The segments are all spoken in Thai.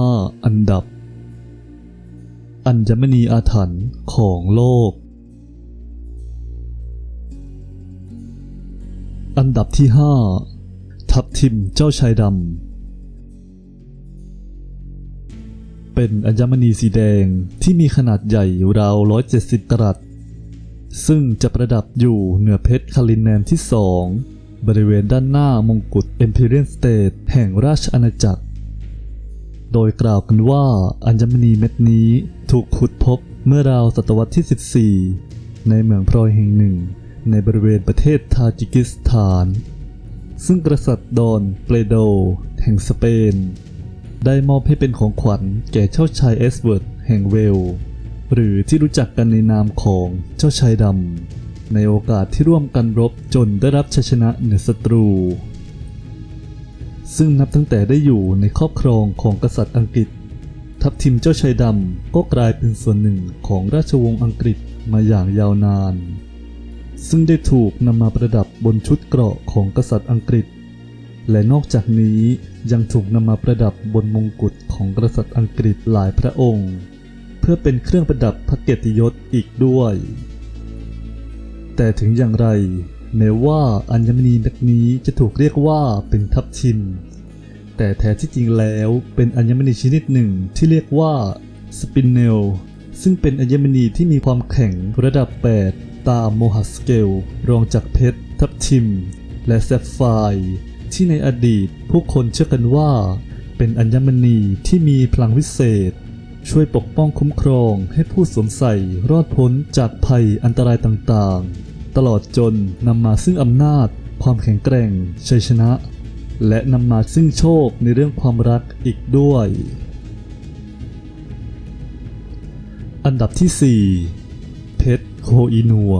5อันดับ อัญมณีอาถรรพ์ของโลก อันดับที่5ทับทิมเจ้าชายดำ เป็นอัญมณีสีแดงที่มีขนาดใหญ่ราว 170 กรัตซึ่งจะประดับอยู่เหนือเพชรคาลินแนมที่สองบริเวณด้านหน้ามงกุฎ Imperial State แห่งราชอาณาจักร โดยกล่าวกันว่าอัญมณีเม็ดนี้ถูกขุดพบเมื่อราวศตวรรษที่ 14 ในเมืองพลอยแห่งหนึ่ง ในบริเวณประเทศทาจิกิสถาน ซึ่งกษัตริย์ดอนเปโด แห่งสเปน ได้มอบให้เป็นของขวัญแก่เจ้าชายเอสเวิร์ดแห่งเวล หรือที่รู้จักกันในนามของเจ้าชายดำในโอกาสที่ร่วมกันรบจนได้รับชัยชนะเหนือศัตรู ซึ่งนับตั้งแต่ได้อยู่ในครอบครองของกษัตริย์อังกฤษ ทัพทิมเจ้าชายดำก็กลายเป็นส่วนหนึ่งของราชวงศ์อังกฤษมาอย่างยาวนาน ซึ่งได้ถูกนำมาประดับบนชุดเกราะของกษัตริย์อังกฤษ และนอกจากนี้ยังถูกนำมาประดับบนมงกุฎของกษัตริย์อังกฤษหลายพระองค์ เพื่อเป็นเครื่องประดับพระเกียรติยศอีกด้วย แต่ถึงอย่างไร แม้ว่าอัญมณีเม็ดนี้จะถูกเรียกว่าเป็นทับทิม แต่แท้ที่จริงแล้วเป็นอัญมณีชนิดหนึ่งที่เรียกว่าสปินเนลซึ่งเป็นอัญมณีที่มีความแข็งระดับ 8 ตามโมฮัสเกล รองจากเพชร ทับทิม และแซฟไฟร์ที่ในอดีตผู้คนเชื่อกันว่า เป็นอัญมณีที่มีพลังวิเศษ ช่วยปกป้องคุ้มครองให้ผู้สวมใส่รอดพ้นจากภัยอันตรายต่างๆ ตลอดจนนำมาซึ่งอำนาจ ความแข็งแกร่ง ชัยชนะ และนำมาซึ่งโชคในเรื่องความรักอีกด้วย อันดับที่ 4 เพชรโคอีนัว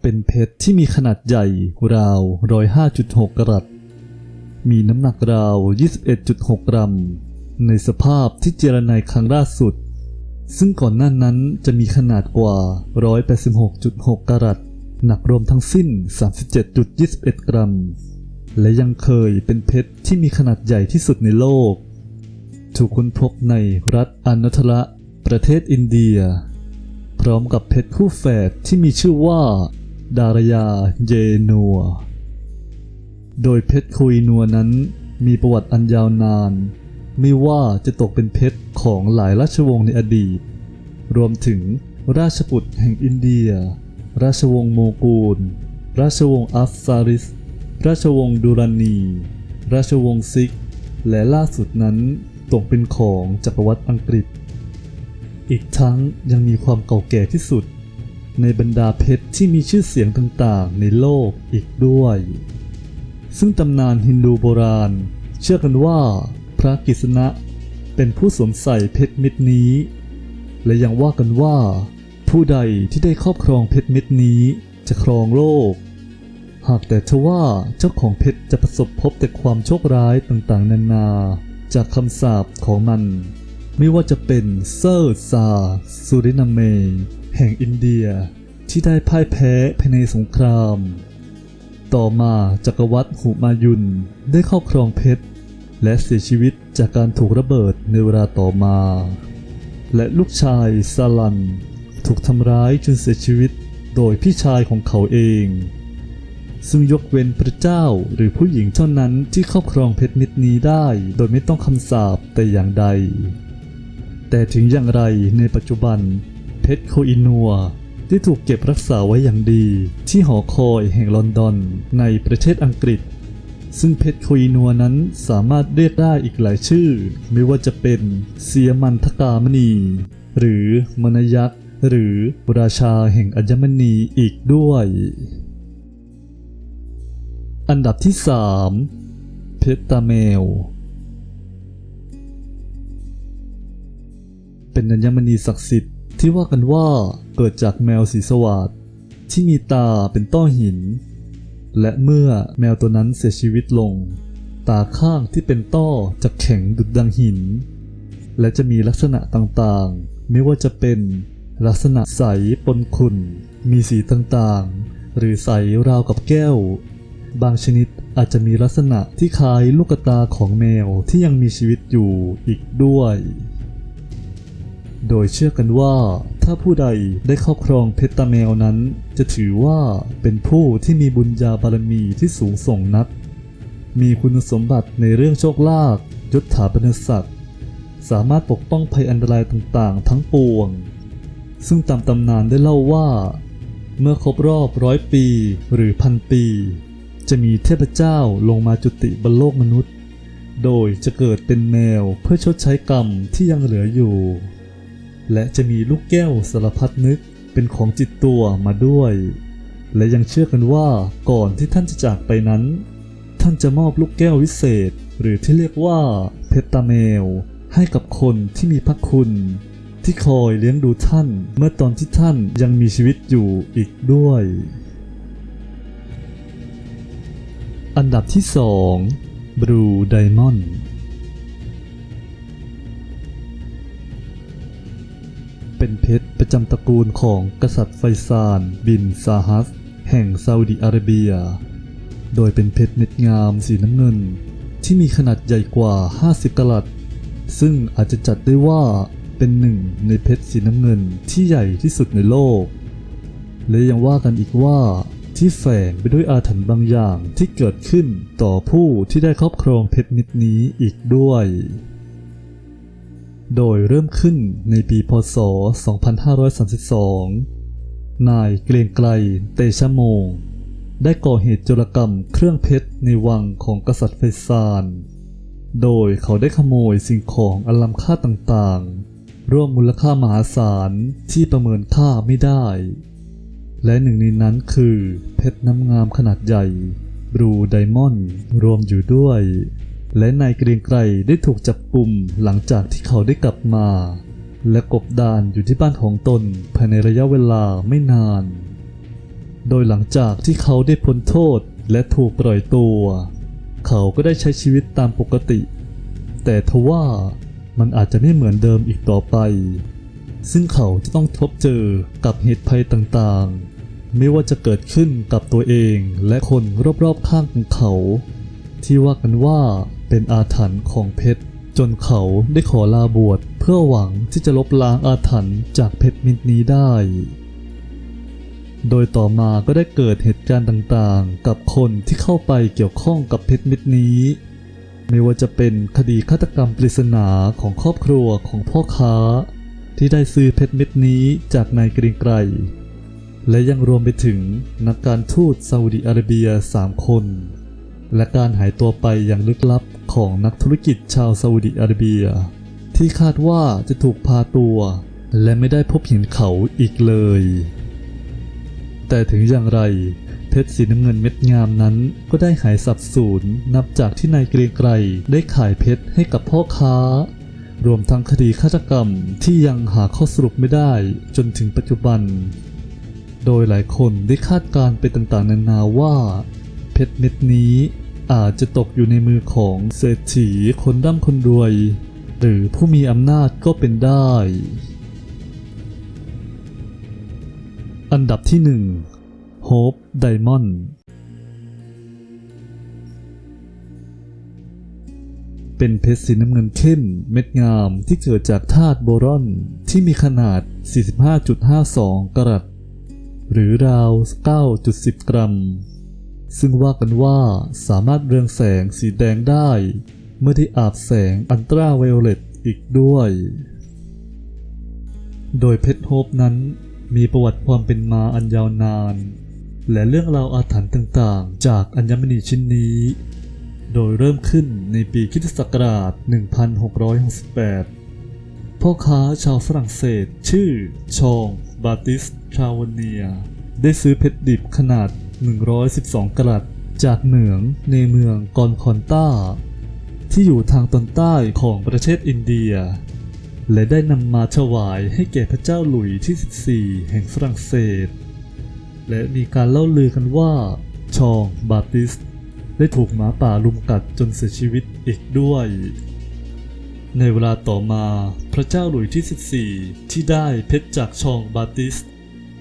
เป็นเพชรที่มีขนาดใหญ่ราว 105.6 กรัต มีน้ำหนักราว 21.6 กรัม ในสภาพที่เจรไนครั้งล่าสุด ซึ่งก่อนหน้านั้นจะมีขนาดกว่า 186.6 กรัต หนักรวมทั้งสิ้น 37.21 กรัม และยังเคยเป็นเพชรที่มีขนาดใหญ่ที่สุดในโลก ถูกค้นพบในรัฐอนัทระ ประเทศอินเดีย พร้อมกับเพชรคู่แฝดที่มีชื่อว่า ดารยาเยนัว โดยเพชรคุยนัวนั้นมีประวัติอันยาวนาน ไม่ว่าจะตกเป็นเพชรของหลายราชวงศ์ในอดีต รวมถึงราชบุตรแห่งอินเดีย ราชวงศ์โมกูล ราชวงศ์อัฟซาริส ราชวงศ์ดูรานี ราชวงศ์ซิก และล่าสุดนั้นตกเป็นของจักรวรรดิอังกฤษ อีกทั้งยังมีความเก่าแก่ที่สุด ในบรรดาเพชรที่มีชื่อเสียงต่างๆ ในโลกอีกด้วย ซึ่งตำนานฮินดูโบราณ เชื่อกันว่า ระกฤษณะ เป็นผู้สวมใส่เพชรเม็ดนี้ และยังว่ากันว่า ผู้ใดที่ได้ครอบครองเพชรเม็ดนี้จะครองโลก หากแต่ทว่าเจ้าของเพชรจะประสบพบแต่ความโชคร้ายต่างๆ นานาจากคำสาปของมัน ไม่ว่าจะเป็นเซอร์ซาซูรินาเม แห่งอินเดียที่ได้พ่ายแพ้ภายในสงคราม ต่อมาจักรวรรดิหุมายุนได้ครอบครองเพชร และเสียชีวิตจากการถูกระเบิดในเวลาต่อมา และลูกชายซาลัน ถูกทำร้ายจนเสียชีวิตโดยพี่ชายของเขาเอง ซึ่งยกเว้นพระเจ้าหรือผู้หญิงเท่านั้นที่ครอบครองเพชรนิดนี้ได้ โดยไม่ต้องคำสาปแต่อย่างใด แต่ถึงอย่างไรในปัจจุบัน เพชรโคอินัวได้ถูกเก็บรักษาไว้อย่างดีที่หอคอยแห่งลอนดอนในประเทศอังกฤษ ซึ่งเพชรโคอินัวนั้นสามารถเรียกได้อีกหลายชื่อ ไม่ว่าจะเป็นเสียมันทกามณี หรือมนยักษ์หรือราชาแห่งอัญมณีอีกด้วย อันดับที่ 3 เพชรตาแมวเป็นอัญมณีศักดิ์สิทธิ์ที่ว่ากันว่าเกิดจากแมวสีสวัสดที่มีตาเป็นต้อหิน และเมื่อแมวตัวนั้นเสียชีวิตลง ตาข้างที่เป็นต้อจะแข็งดุดดังหิน และจะมีลักษณะต่างๆ ไม่ว่าจะเป็นลักษณะใสปนขุ่น มีสีต่างๆ หรือใสราวกับแก้ว บางชนิดอาจจะมีลักษณะที่คล้ายลูกตาของแมวที่ยังมีชีวิตอยู่อีกด้วย โดยเชื่อกันว่า ถ้าผู้ใดได้ครอบครองเพชรตาแมวนั้น จะถือว่าเป็นผู้ที่มีบุญญาบารมีที่สูงส่งนัก มีคุณสมบัติในเรื่องโชคลาภยศถาบรรศักดิ์สามารถปกป้องภัยอันตรายต่างๆ ทั้งปวง ซึ่งตามตำนานได้เล่าว่า เมื่อครบรอบร้อยปีหรือพันปี จะมีเทพเจ้าลงมาจุติบนโลกมนุษย์ โดยจะเกิดเป็นแมวเพื่อชดใช้กรรมที่ยังเหลืออยู่ และจะมีลูกแก้วสารพัดนึกเป็นของจิตตัวมาด้วย และยังเชื่อกันว่าก่อนที่ท่านจะจากไปนั้น ท่านจะมอบลูกแก้ววิเศษ หรือที่เรียกว่าเพชรตาแมวให้กับคนที่มีพระคุณ ที่คอยเลี้ยงดูท่านเมื่อตอนที่ท่านยังมีชีวิตอยู่อีกด้วย อันดับที่ 2 Blue Diamond เป็นเพชรประจำตระกูลของกษัตริย์ไฟซาน บินซาฮัส แห่งซาอุดิอาระเบีย โดยเป็นเพชรเม็ดงามสีน้ำเงิน ที่มีขนาดใหญ่กว่า 50กะรัตซึ่งอาจจะจัดได้ว่าเป็นหนึ่งในเพชรสีน้ำเงินที่ใหญ่ที่สุดในโลก และยังว่ากันอีกว่าที่แฝงไปด้วยอาถรรพ์บางอย่างที่เกิดขึ้นต่อผู้ที่ได้ครอบครองเพชรนิดนี้อีกด้วย โดยเริ่มขึ้นในปีพศ 2532 นายเกรียงไกรเตชะโมง ได้ก่อเหตุโจรกรรมเครื่องเพชรในวังของกษัตริย์ไฟซาน โดยเขาได้ขโมยสิ่งของอล้ำค่าต่างๆ ร่วมมูลค่ามหาศาลที่ประเมินค่าไม่ได้ และหนึ่งในนั้นคือเพชรน้ำงามขนาดใหญ่บลูไดมอนด์รวมอยู่ด้วย และนายเกรียงไกรได้ถูกจับกุมหลังจากที่เขาได้กลับมา และกบดานอยู่ที่บ้านของตนภายในระยะเวลาไม่นาน โดยหลังจากที่เขาได้พ้นโทษและถูกปล่อยตัว เขาก็ได้ใช้ชีวิตตามปกติ แต่ทว่ามันอาจจะไม่เหมือนเดิมอีกต่อไป ซึ่งเขาจะต้องพบเจอกับเหตุภัยต่างๆ ไม่ว่าจะเกิดขึ้นกับตัวเองและคนรอบๆข้างของเขา ที่ว่ากันว่า เป็นอาถรรพ์ของเพชร จนเขาได้ขอลาบวชเพื่อหวังที่จะลบล้างอาถรรพ์จากเพชรมิตรนี้ได้ โดยต่อมาก็ได้เกิดเหตุการณ์ต่างๆ กับคนที่เข้าไปเกี่ยวข้องกับเพชรมิตรนี้ ไม่ว่าจะเป็นคดีฆาตกรรมปริศนาของครอบครัวของพ่อค้า ที่ได้ซื้อเพชรเม็ดนี้จากนายกรีงไกรและยังรวมไปถึงนักการทูตซาอุดิอาระเบีย 3 คน และการหายตัวไปอย่างลึกลับของนักธุรกิจชาวซาอุดิอาระเบีย ที่คาดว่าจะถูกพาตัว และไม่ได้พบเห็นเขาอีกเลย แต่ถึงอย่างไร เพชรสีน้ำเงินเม็ดงามนั้นก็ได้หายสับสูญนับจากที่นายเกรียงไกรได้ขายเพชรให้กับพ่อค้า รวมทั้งคดีฆาตกรรมที่ยังหาข้อสรุปไม่ได้จนถึงปัจจุบัน โดยหลายคนได้คาดการณ์ไปต่างๆนานาว่า เพชรเม็ดนี้ อาจจะตกอยู่ในมือของเศรษฐีคนร่ำคนรวย หรือผู้มีอำนาจก็เป็นได้ อันดับที่หนึ่ง Hope Diamond เป็นเพชรสีน้ำเงินเข้มเม็ดงามที่เกิดจากธาตุโบรอนที่มีขนาด 45.52 กรัตหรือราว 9.10 กรัม ซึ่งว่ากันว่าสามารถเรืองแสงสีแดงได้ เมื่อได้อาบแสงอันตราไวโอเลตอีกด้วย โดยเพชรโฮปนั้นมีประวัติความเป็นมาอันยาวนาน และเรื่องราวอาถรรพ์ต่างๆ จากอัญมณีชิ้นนี้ โดยเริ่มขึ้นในปีคริสตศักราช 1668 พ่อค้าชาวฝรั่งเศสชื่อชอง บาติส ทราวเนีย ได้ซื้อเพชรดิบขนาด 112กรัตจากเหมืองในเมืองกอนคอนต้า ที่อยู่ทางตอนใต้ของประเทศอินเดีย และได้นำมาถวายให้แก่พระเจ้าหลุยที่ 14 แห่งฝรั่งเศส และมีการเล่าลือกันว่า ชองบาติส ได้ถูกหมาป่าลุมกัดจนเสียชีวิตอีกด้วยในเวลาต่อมาพระเจ้าหลุยที่ 14 ที่ได้เพชรจากชองบาติส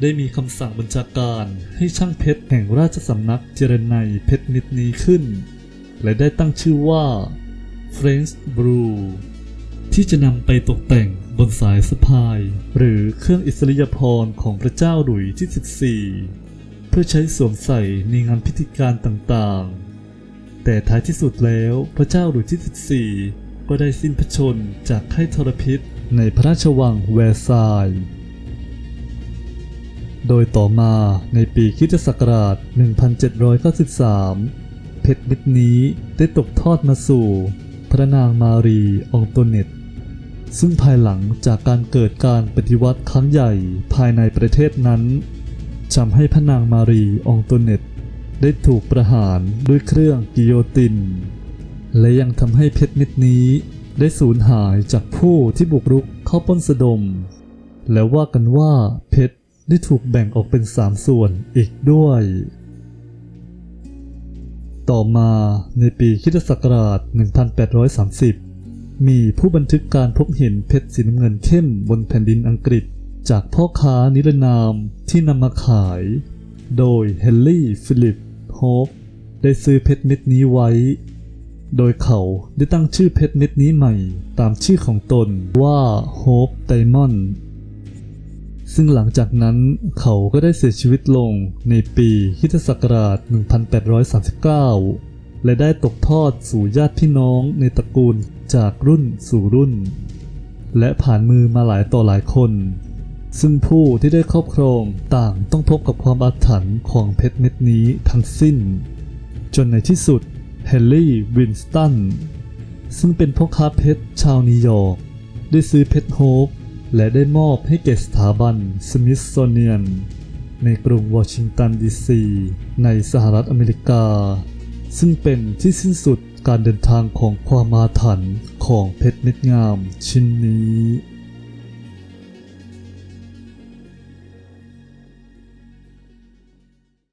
ได้มีคำสั่งบัญชาการให้ช่างเพชรแห่งราชสำนักเจรไนยเพชรนิดนี้ขึ้น และได้ตั้งชื่อว่า French Blue ที่จะนำไปตกแต่งบนสายสะพาย หรือเครื่องอิสริยาภรณ์ของพระเจ้าหลุยส์ที่ 14 เพื่อใช้สวมใส่ในงานพิธีการต่างๆ แต่ท้ายที่สุดแล้วพระเจ้าหลุยส์ที่ 14 ก็ได้สิ้นพระชนจากไข้ทรพิษในพระราชวังแวร์ซายน์ โดยต่อมาในปีคริสตศักราช 1793 เพชรเม็ดนี้ได้ตกทอดมาสู่ พระนางมารีองโตเนตซึ่งภายหลังจากการเกิดการปฏิวัติครั้งใหญ่ภายในประเทศนั้นทำให้พระนางมารีองโตเนตได้ถูกประหารด้วยเครื่องกิโยติน และยังทำให้เพชรเม็ดนี้ได้สูญหายจากผู้ที่บุกรุกเข้าป้นสะดม แล้วว่ากันว่าเพชร ได้ถูกแบ่งออกเป็นสามส่วนอีกด้วย ต่อมาในปีคริสตศักราช 1830 มีผู้บันทึกการพบเห็นเพชรสีน้ำเงินเข้มบนแผ่นดินอังกฤษ จากพ่อค้านิรนามที่นำมาขาย โดยเฮนรี่ฟิลิปโฮปได้ซื้อเพชรเม็ดนี้ไว้ โดยเขาได้ตั้งชื่อเพชรเม็ดนี้ใหม่ ตามชื่อของตนว่าโฮปไดมอนด์ ซึ่งหลังจากนั้นเขาก็ได้เสียชีวิตลงในปีคิศักราช 1839 และได้ตกทอดสู่ญาติพี่น้องในตระกูลจากรุ่นสู่รุ่น และผ่านมือมาหลายต่อหลายคน ซึ่งผู้ที่ได้ครอบครองต่างต้องพบกับความอาถรรพ์ของเพชรเม็ดนี้ทั้งสิ้น จนในที่สุดเฮนรี่วินสตันซึ่งเป็นพ่อค้าเพชรชาวนิวยอร์กได้ซื้อเพชรโฮป และได้มอบให้แก่สถาบันสมิธโซเนียน ในกรุงวอชิงตันดีซีในสหรัฐอเมริกา ซึ่งเป็นที่สิ้นสุดการเดินทางของความอาถรรพ์ของเพชรเม็ดงามชิ้นนี้